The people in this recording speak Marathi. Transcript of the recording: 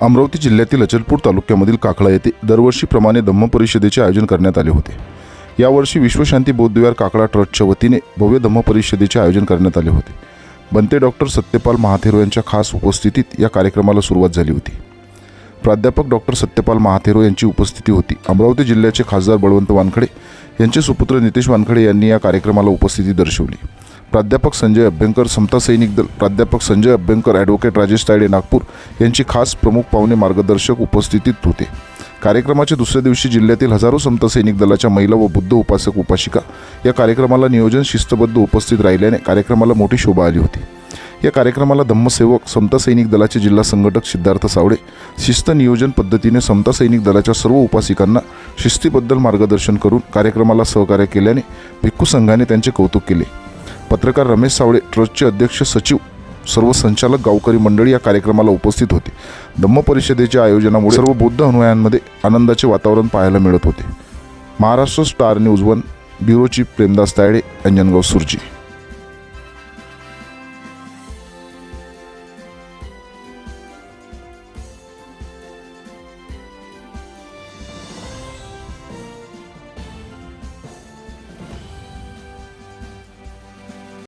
अमरावती जिल्ह्यातील अचलपूर तालुक्यामधील काकळा येथे दरवर्षीप्रमाणे धम्म परिषदेचे आयोजन करण्यात आले होते. यावर्षी विश्वशांती बौद्धविहार काकळा ट्रस्टच्या वतीने भव्य धम्म परिषदेचे आयोजन करण्यात आले होते. बनते डॉक्टर सत्यपाल महाथेरो यांच्या खास उपस्थितीत या कार्यक्रमाला सुरुवात झाली होती. प्राध्यापक डॉक्टर सत्यपाल महाथेरो यांची उपस्थिती होती. अमरावती जिल्ह्याचे खासदार बळवंत वानखडे यांचे सुपुत्र नितेश वानखडे यांनी या कार्यक्रमाला उपस्थिती दर्शवली. प्राध्यापक संजय अभ्यंकर समता सैनिक दल प्राध्यापक संजय अभ्यंकर ॲडव्होकेट राजेश तायडे नागपूर यांची खास प्रमुख पाहुणे मार्गदर्शक उपस्थितीत होते. कार्यक्रमाच्या दुसऱ्या दिवशी जिल्ह्यातील हजारो संत सैनिक दलाच्या महिला व बुद्ध उपासक उपासिका या कार्यक्रमाला नियोजन शिस्तबद्ध उपस्थित राहिल्याने कार्यक्रमाला मोठी शोभा आली होती. या कार्यक्रमाला धम्मसेवक समता सैनिक दलाचे जिल्हा संघटक सिद्धार्थ सावळे शिस्त नियोजन पद्धतीने समता सैनिक दलाच्या सर्व उपासिकांना शिस्तीबद्दल मार्गदर्शन करून कार्यक्रमाला सहकार्य केल्याने भिक्खू संघाने त्यांचे कौतुक केले. पत्रकार रमेश सावळे ट्रस्टचे अध्यक्ष सचिव सर्व संचालक गावकरी मंडळी या कार्यक्रमाला उपस्थित होते. धम्म परिषदेच्या आयोजनामुळे सर्व बौद्ध अनुयायांमध्ये आनंदाचे वातावरण पाहायला मिळत होते. Maharashtra star news one bureau chief Premdas Tayade Anjangaon Surji.